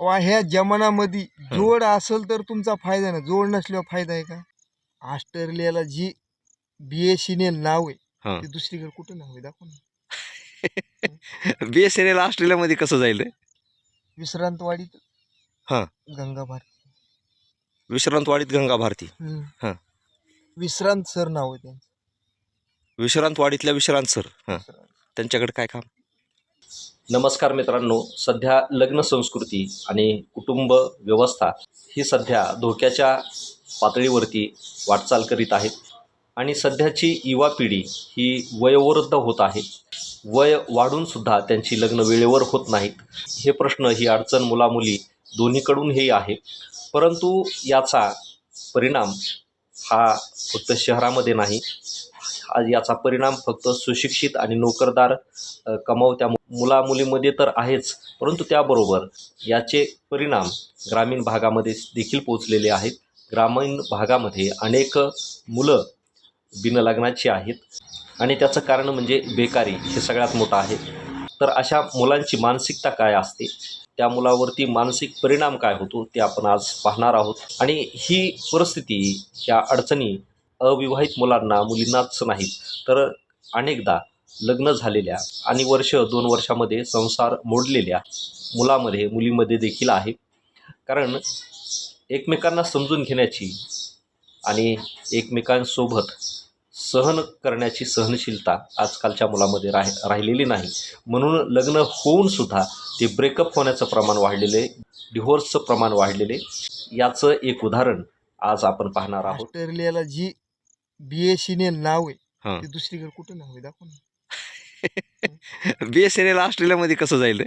वा ह्या जमानामध्ये जोड असेल तर तुमचा फायदा ना जोड नसल्यावर फायदा आहे का? ऑस्ट्रेलियाला जी बी एस एन एल नाव आहे हा. ते दुसरीकडे कुठं नाव आहे? दाखव ना. बी एस एन एल ऑस्ट्रेलियामध्ये कसं जाईल? विश्रांतवाडीत हा. गंगा भारती. विश्रांतवाडीत गंगा भारती. हा. विश्रांत सर नाव आहे त्यांचं. विश्रांतवाडीतल्या विश्रांत सर. हां. विश्रांत. त्यांच्याकडे काय काम? नमस्कार मित्रांनो सध्या लग्न संस्कृती आणि कुटुंब व्यवस्था ही सध्या धोक्याच्या पातळीवरती वाटचाल करीत आहेत आणि सध्याची युवा पिढी ही वयोवृद्ध होत आहे. वय वाढूनसुद्धा त्यांची लग्न वेळेवर होत नाहीत. हे प्रश्न ही अडचण मुलामुली दोन्हीकडून हे आहे. परंतु याचा परिणाम हा फक्त शहरामध्ये नाही. हा याचा परिणाम फक्त सुशिक्षित आणि नोकरदार कमावत्या मुला मुलीमध्ये तर आहेच परंतु त्याबरोबर याचे परिणाम ग्रामीण भागामध्ये देखील पोचलेले आहेत. ग्रामीण भागामध्ये अनेक मुलं बिनलग्नाची आहेत आणि त्याचं कारण म्हणजे बेकारी हे सगळ्यात मोठं आहे. तर अशा मुलांची मानसिकता काय असते? त्या मुलावरती मानसिक परिणाम काय होतो ते आपण आज पाहणार आहोत. आणि ही परिस्थिती या अडचणी अविवाहित मुलांना मुलींनाच नाहीत तर अनेकदा लग्न झालेल्या आणि वर्ष दोन वर्षामध्ये संसार मोडलेल्या मुलामध्ये मुलीमध्ये देखील आहे. कारण एकमेकांना समजून घेण्याची आणि एकमेकांसोबत सहन करण्याची सहनशीलता आजकालच्या मुलामध्ये राह राहिलेली नाही. म्हणून लग्न होऊन सुद्धा ते ब्रेकअप होण्याचं प्रमाण वाढलेले डिव्होर्सचं प्रमाण वाढलेले याचं एक उदाहरण आज आपण पाहणार आहोत. ऑस्ट्रेलियाला जी बी एस एन एल नाव आहे ते दुसरीकडे कुठं नाव आहे? दाखव बी एस एन एल ऑस्ट्रेलियामध्ये कसं जाईल?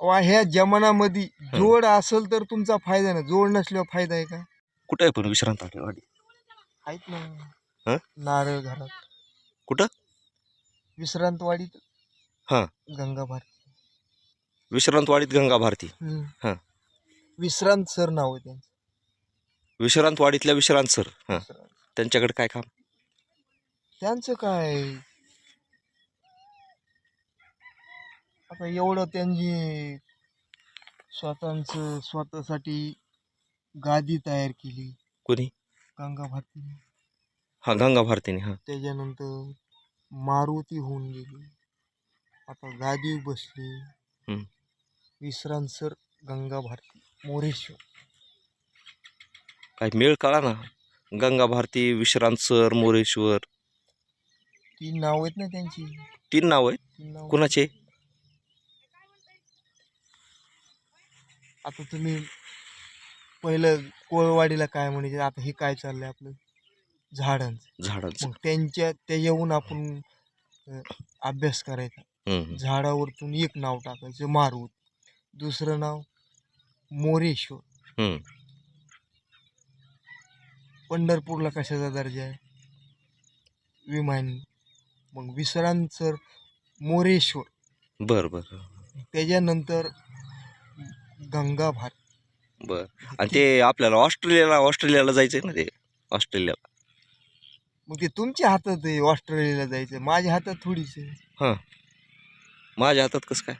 वा ह्या जमानामध्ये जोड असेल तर तुमचा फायदा ना जोड नसल्यावर फायदा आहे का कुठं आहे पण विश्रांतवाडी आहेत ना हं? नारळ घरात कुठं? विश्रांतवाडीत हां. गंगा भारती विश्रांतवाडीत गंगा भारती. हां. विश्रांत सर नाव आहे त्यांचं विश्रांतवाडीतल्या विश्रांत सर हां विश्रांत. त्यांच्याकडे काय काम त्यांचं काय आता एवढं त्यांनी स्वतःच स्वतःसाठी गादी तयार केली. कोणी? गंगा भारतीने हां गंगा भारतीने हां. त्याच्यानंतर मारुती होऊन गेली. आता गादी बसली. हम्म. विश्रांत सर गंगा भारती मोरेश्वर. काय मेळ कळा ना. गंगा भारती विश्रांत सर मोरेश्वर. तीन नाव आहेत ना त्यांची. तीन नाव आहेत? तीन नाव. कुणाचे? आता तुम्ही पहिलं कोळवाडीला काय म्हणायचे? आता हे काय चाललंय आपलं? झाडांचं. झाडांचं. मग त्यांच्या त्या येऊन आपण अ, अभ्यास करायचा. हम्म. झाडावरतून एक नाव टाकायचं मारुत. दुसरं नाव मोरेश्वर. हम्म. पंढरपूरला कशाचा दर्जा आहे? विमान. मग विश्रांत सर मोरेश्वर. बरं बरं. त्याच्यानंतर गंगा भात बरं. आणि ते आपल्याला ऑस्ट्रेलियाला ऑस्ट्रेलियाला जायचं आहे ना ते? ऑस्ट्रेलियाला. मग ते तुमच्या हातात आहे ऑस्ट्रेलियाला जायचं माझ्या हातात थोडीच आहे. हां. माझ्या हातात कसं काय?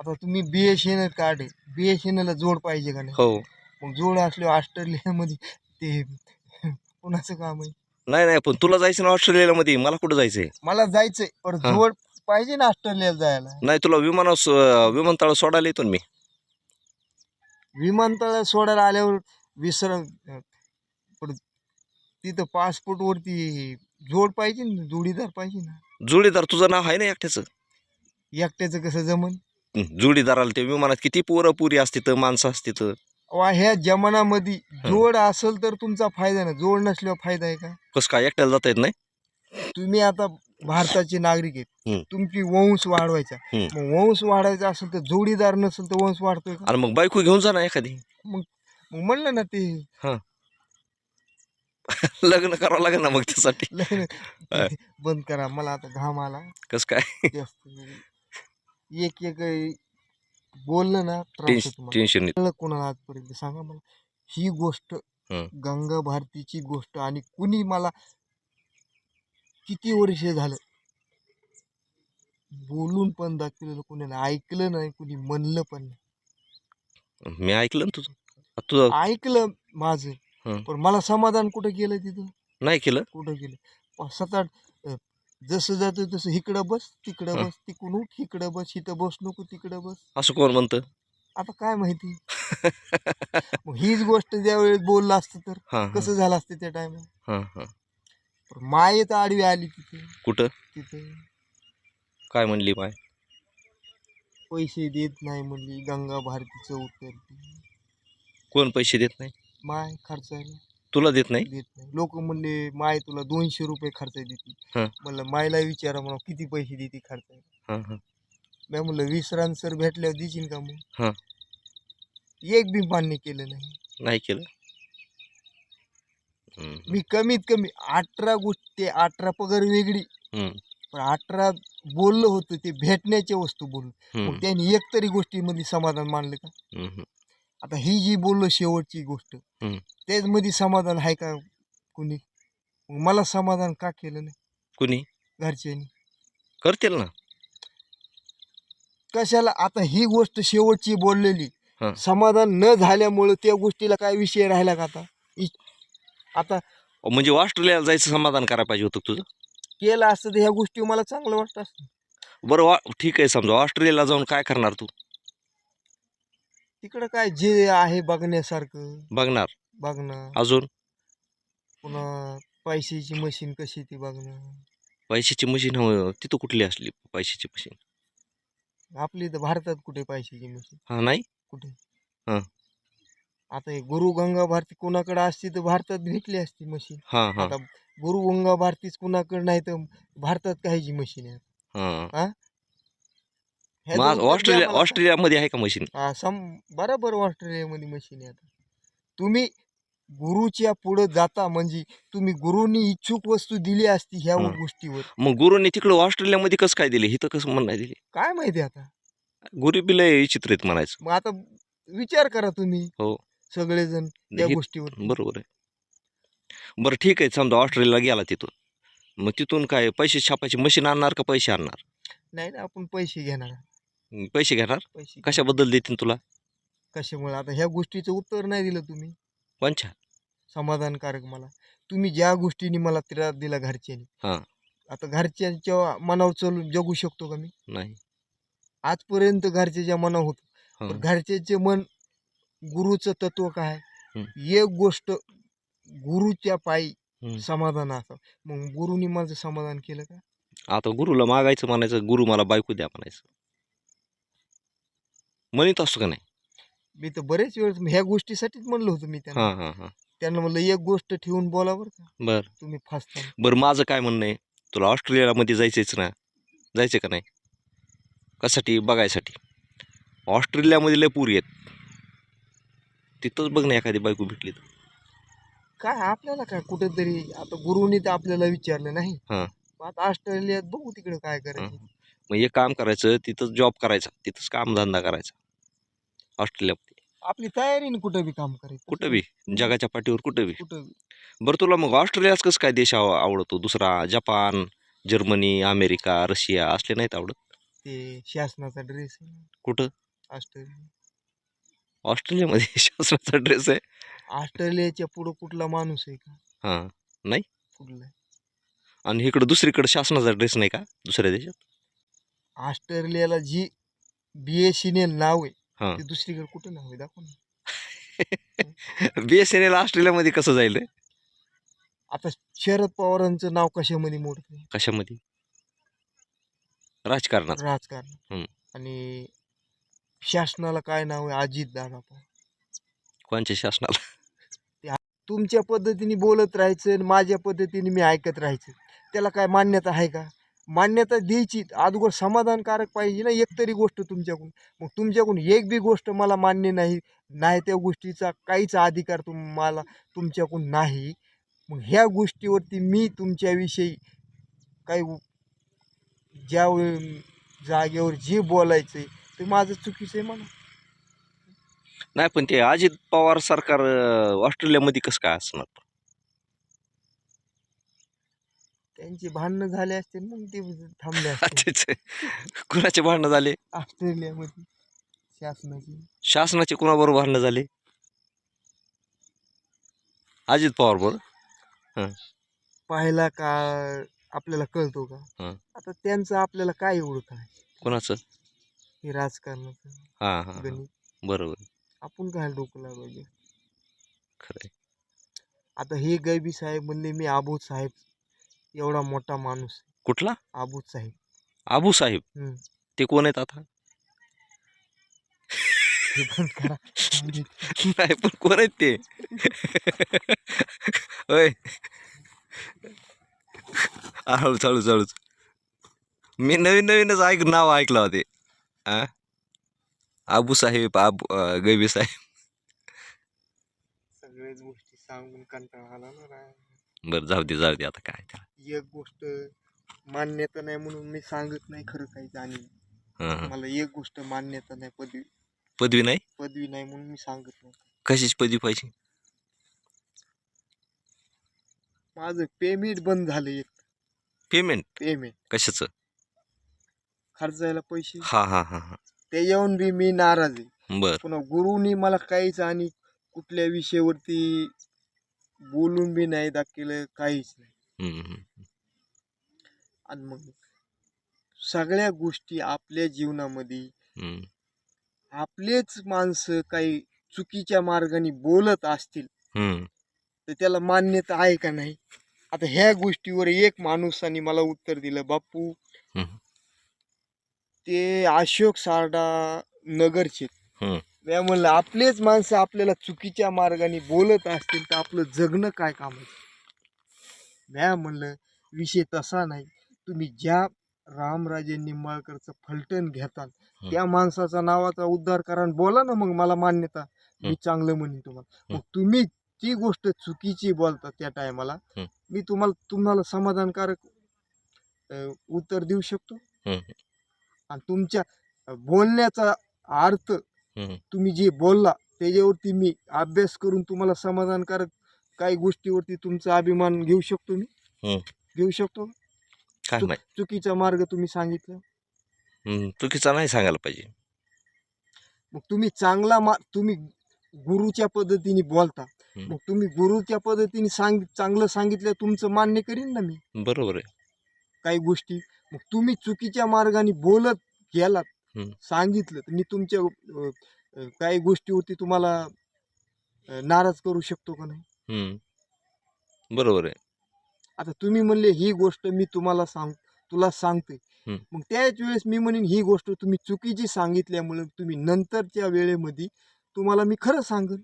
आता तुम्ही B S N L card आहे. बी एस एन एलला जोड पाहिजे का नाही? हो. मग जोड असल्यावर ऑस्ट्रेलियामध्ये ते कोणाचं काम आहे? नाही नाही पण तुला जायचं ना ऑस्ट्रेलियामध्ये? मला कुठं जायचं आहे मला जायचंय. पण हा. जोड पाहिजे ना ऑस्ट्रेलियाला जायला? नाही तुला विमाना विमानतळ सोडायला येतो ना मी. विमानतळ सोडायला आल्यावर विसर पण तिथं पासपोर्ट वरती जोड पाहिजे ना जोडीदार पाहिजे ना. जोडीदार तुझं नाव आहे ना एकट्याचं? एकट्याचं कसं जमन? जोडीदाराला ते विमानात किती पोरं पुरी असते तर माणसं असते तर वा ह्या जमानामध्ये जोड असेल तर तुमचा फायदा ना जोड नसल्यावर फायदा आहे का? कसं काय एकट्याला जाता येत नाही? तुम्ही आता भारताचे नागरिक आहेत. तुमची वंश वाढवायचा हम्म. मग वंश वाढवायचा असेल तर जोडीदार नसेल तर वंश वाढतोय का आणि मग बायको घेऊन जा ना एखादी मग म्हणलं ना ते लग्न करावं लागेल ना मग त्यासाठी लग्न हा. बंद करा मला आता घाम आला कसं काय जास्त एक एक बोललं ना त्रास टेन्शन होतो मला. टेन्शन नाही. कळलं कोणाला आजपर्यंत सांगा मला ही गोष्ट. गंगा भारतीची गोष्ट आणि कुणी मला किती वर्ष झालं? बोलून पण दाखवलेलं कुणी ऐकलं नाही कुणी म्हणलं पण नाही. मी ऐकलं ना तुझं. तुझं ऐकलं माझं. हं. पण मला समाधान कुठं केलं तिथं? नाही केलं? कुठं गेलं सात आठ अ, जसं जातो तसं इकडं बस तिकडं हं. बस तिकडून उठ इकडं बस इथं बस नको तिकडं बस. असं कोण म्हणतं? आता काय माहिती? मग हीच गोष्ट ज्या वेळेस बोललं असतं तर हां कसं झालं असतं त्या टायमाला हां हां. माय तर आडवी आली तिथे. कुठं? तिथे. काय म्हणली माय? पैसे देत नाही म्हणली गंगा भारतीचं उतरते. कोण पैसे देत नाही? माय खर्चायला. तुला देत नाही? देत नाही. लोक म्हणले माय तुला दोनशे रुपये खर्च देते. हं. म्हणलं मायला विचारा म्हणा किती पैसे देते खर्चायला? हां हां. मी म्हणलं वीस सर भेटल्यावर देशील का मग? हां. एक बी मान्य केलं नाही. नाही केलं. मी कमीत कमी अठरा गोष्टी अठरा पगार वेगळी. पण अठरा बोललं होतं ते भेटण्याच्या वस्तू बोललो मग त्यांनी एक तरी गोष्टीमध्ये समाधान मानलं का. आता ही जी बोललो शेवटची गोष्ट हं. त्याचमध्ये समाधान आहे का कुणी? मला समाधान का केलं नाही? कुणी? घरच्यांनी. करतील ना. कशाला? आता ही गोष्ट शेवटची बोललेली. समाधान न झाल्यामुळं त्या गोष्टीला काय विषय राहिला का आता? आता म्हणजे ऑस्ट्रेलियाला जायचं समाधान करायला पाहिजे होतं तुझं? केलं असतं तर ह्या गोष्टी मला चांगलं वाटत असतं. बरं वा ठीक आहे समजा. ऑस्ट्रेलियाला जाऊन काय करणार तू? तिकडं काय जे आहे बघण्यासारखं. बघणार. बघणं अजून? पुन्हा पैशाची मशीन कशी ती बघणं पैशाची मशीन हवं. तिथं कुठली असली पैशाची मशीन आपली तर भारतात कुठे पैशाची मशीन हा नाही? कुठे? हं. आता हे गुरु गंगा भारती कोणाकडे असती तर भारतात भेटली असती मशीन. हां हां. आता गुरु गंगा भारतीच कोणाकडे नाही तर भारतात कायची मशीन आहे. हां. मग ऑस्ट्रेलिया. ऑस्ट्रेलियामध्ये आहे का मशीन? हा सम बरोबर ऑस्ट्रेलियामध्ये मशीन आहे आता. तुम्ही गुरुच्या पुढं जाता म्हणजे तुम्ही गुरुनी इच्छुक वस्तू दिली असती ह्या हं. गोष्टीवर. मग गुरुने तिकडं ऑस्ट्रेलियामध्ये कसं काय दिले? इथं कसं म्हणणं दिले? काय माहिती आता? गुरु बी लय विचित्र आहेत म्हणायचं. मग आता विचार करा तुम्ही. हो. सगळेजण त्या हे- गोष्टीवर. बरोबर आहे. बरं ठीक आहे. समजा ऑस्ट्रेलियाला गेला तिथून. मग तिथून काय पैसे छापायची मशीन आणणार का पैसे आणणार? नाही ना आपण पैसे घेणार. पैसे घेणार? पैसे कशाबद्दल देतील तुला? कशामुळे? आता ह्या गोष्टीचं उत्तर नाही दिलं तुम्ही. कोणच्या समाधानकारक मला. तुम्ही ज्या गोष्टीने मला त्रास दिला घरच्यांनी हां. आता घरच्यांच्या मनावर चालून जगू शकतो का मी? नाही. आजपर्यंत घरच्याच्या मनावर होतं. हां. पण घरच्याचे मन गुरुचं तत्व काय. एक गोष्ट गुरुच्या पायी. समाधान असं मग गुरुनी माझं समाधान केलं का? आता गुरुला मागायचं म्हणायचं गुरु मला बायको द्या म्हणायचं. म्हणत असतो का नाही? मी तर बरेच वेळेस ह्या गोष्टीसाठीच म्हणलं होतं मी त्यांना. हां हां हां. त्यांना म्हणलं एक गोष्ट ठेवून बोला बरं का. बरं. तुम्ही फासता बरं माझं काय म्हणणं आहे? तुला ऑस्ट्रेलियामध्ये जायचंच ना? जायचं का नाही? कशासाठी? बघायसाठी. ऑस्ट्रेलियामध्ये लय पुरी आहेत तिथंच बघ ना एखादी बायको भेटली तर. काय आपल्याला काय कुठेतरी आता गुरुनी तर आपल्याला विचारलं नाही. हां. मग आता ऑस्ट्रेलियात बघू तिकडे काय करायचं. मग एक काम करायचं तिथंच जॉब करायचा तिथंच कामधंदा करायचा. ऑस्ट्रेलियामध्ये. आपली तयारी ना कुठं बी काम करायचं. कुठं बी जगाच्या पाठीवर कुठं बी. कुठं बी. बरं तुला मग ऑस्ट्रेलियाच कसं काय देश आव- आवडतो? दुसरा जपान जर्मनी अमेरिका रशिया असले नाहीत आवडत? ते शासनाचा ड्रेस कुठं? ऑस्ट्रेलिया. ऑस्ट्रेलियामध्ये शासनाचा ड्रेस आहे. ऑस्ट्रेलियाच्या पुढं कुठला माणूस आहे का? हां. कुठला? आणि इकडं दुसरीकडं शासनाचा ड्रेस नाही का? दुसऱ्या देशात? ऑस्ट्रेलियाला जी बी एस नाव आहे हां. ते दुसरीकडे कुठं नाव आहे? दाखव ना. बी एस एन एल ऑस्ट्रेलियामध्ये कसं जाईल रे? आता शरद पवारांचं नाव कशामध्ये मोडतं कशामध्ये? राजकारणात. राजकारण हम्म. आणि शासनाला काय नाव आहे? अजित दादा कोणच्या शासनाला? तुमच्या पद्धतीने बोलत राहायचं आणि माझ्या पद्धतीने मी ऐकत राहायचं. त्याला काय मान्यता आहे का? मान्यता द्यायची अगोदर समाधानकारक पाहिजे ना एक तरी गोष्ट तुमच्याकडून. मग तुमच्याकडून एक बी गोष्ट मला मान्य नाही नाही त्या गोष्टीचा काहीच अधिकार तुम्हाला तुमच्याकडून नाही. मग ह्या गोष्टीवरती मी तुमच्याविषयी काही ज्या जागेवर जे बोलायचं आहे ते माझं चुकीचं आहे म्हणा. नाही पण ते अजित पवार सरकार अं, ऑस्ट्रेलियामध्ये कसं काय असणार? त्यांची भांडणं झाले असते मग ते थांबले असते तेच. कुणाचे भांडणं झाले? ऑस्ट्रेलियामध्ये शासनाची. शासनाचे कोणाबरोबर भांडणं झाले? अजित पवार बरोबर? पाहायला का आपल्याला कळतो का? हं. आता त्यांचं आपल्याला काय एवढं काय? कोणाचं? हे राजकारणाचं हां हां हां. गणित. बरोबर. आपण काय डोकं लावायचे. खरं आहे. आता हे गैबी साहेब म्हणले मी आबूद साहेब एवढा मोठा माणूस कुठला? आबूद साहेब. आबू साहेब? हम्म. ते कोण आहेत आता? हे करा नाही पण कोण आहेत ते? होय हळू चालू चालूच मी नवीन नवीनच ऐक नाव ऐकलं होते. आ? आबू साहेब आबू गैबी साहेब. सगळ्याच गोष्टी सांगून कंटाळा आला ना राव. बरं जाऊ दे जाऊ दे आता काय त्याला. एक गोष्ट मान्यता नाही म्हणून मी सांगत नाही खरं काही हं, हं. मला एक गोष्ट मान्यता नाही पदवी. पदवी नाही? पदवी नाही म्हणून मी सांगत नाही. कशाची पदवी पाहिजे? माझं पेमेंट बंद झालं एक. पेमेंट पेमेंट कशाचं? खर्चायला पैसे. हा हा हा हा. त्याच्याहून बी मी नाराज आहे. बर. पुन्हा गुरुनी मला काहीच आणि कुठल्या विषयावरती बोलून बी नाही दाखवलं काहीच नाही. हम्म, हम्म. आणि मग सगळ्या गोष्टी आपल्या जीवनामध्ये हम्म, आपलेच माणसं काही चुकीच्या मार्गाने बोलत असतील हम्म. तर त्याला मान्यता आहे का नाही? आता ह्या गोष्टीवर एक माणूसाने मला उत्तर दिलं बापू हम्म. ते अशोक सारडा नगरचे. मी म्हणलं आपलेच माणसं आपल्याला चुकीच्या मार्गाने बोलत असतील तर आपलं जगणं काय कामाचं म्या म्हणलं विषय तसा नाही तुम्ही ज्या रामराजे निंबाळकरचं फलटण घेताल त्या माणसाचा नावाचा उद्धार करा आणि बोला ना मग मला मान्यता मी. चांगलं म्हणेन तुम्हाला. मग तुम्ही ती गोष्ट चुकीची बोलता त्या टायमाला. मी तुम्हाला तुम्हाला समाधानकारक अं, उत्तर देऊ शकतो. आणि तुमच्या बोलण्याचा अर्थ. तुम्ही जे बोलला त्याच्यावरती मी अभ्यास करून तुम्हाला समाधानकारक काही गोष्टीवरती तुमचा अभिमान घेऊ शकतो मी. घेऊ शकतो चुक- चुकीचा मार्ग तुम्ही सांगितलं. चुकीचा नाही सांगायला पाहिजे. मग तुम्ही चांगला मा तुम्ही गुरुच्या पद्धतीने बोलता. मग तुम्ही गुरुच्या पद्धतीने सांग चांगलं सांगितलं तुमचं मान्य करीन ना मी? बरोबर आहे. काही गोष्टी मग तुम्ही चुकीच्या मार्गाने बोलत गेलात. सांगितलं तर मी तुमच्या काही गोष्टीवरती तुम्हाला नाराज करू शकतो का नाही. बरोबर आहे आता तुम्ही म्हणले ही गोष्ट मी तुम्हाला सांग तुला सांगते. मग त्याच वेळेस मी म्हणेन ही गोष्ट तुम्ही चुकीची सांगितल्यामुळे तुम्ही नंतरच्या वेळेमध्ये तुम्हाला मी खरं सांगेन.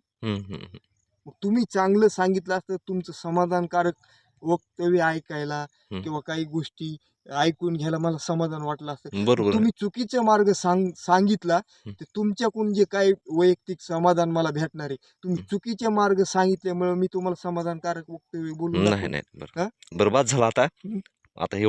मग तुम्ही चांगलं सांगितलं असतं तुमचं समाधानकारक वक्तव्य ऐकायला हम्म. किंवा काही गोष्टी ऐकून घ्यायला मला समाधान वाटलं असतं बरोबर आहे. तुम्ही चुकीचा मार्ग सांग सांगितला हं. तर तुमच्याकडून जे काही वैयक्तिक समाधान मला भेटणार आहे तुम्ही हं. चुकीचे मार्ग सांगितल्यामुळे मी तुम्हाला समाधानकारक वक्तव्य बोलून नाही दाखवतो. नाही हा? बरं बरबाद झाला आता हम्म. आता एवढं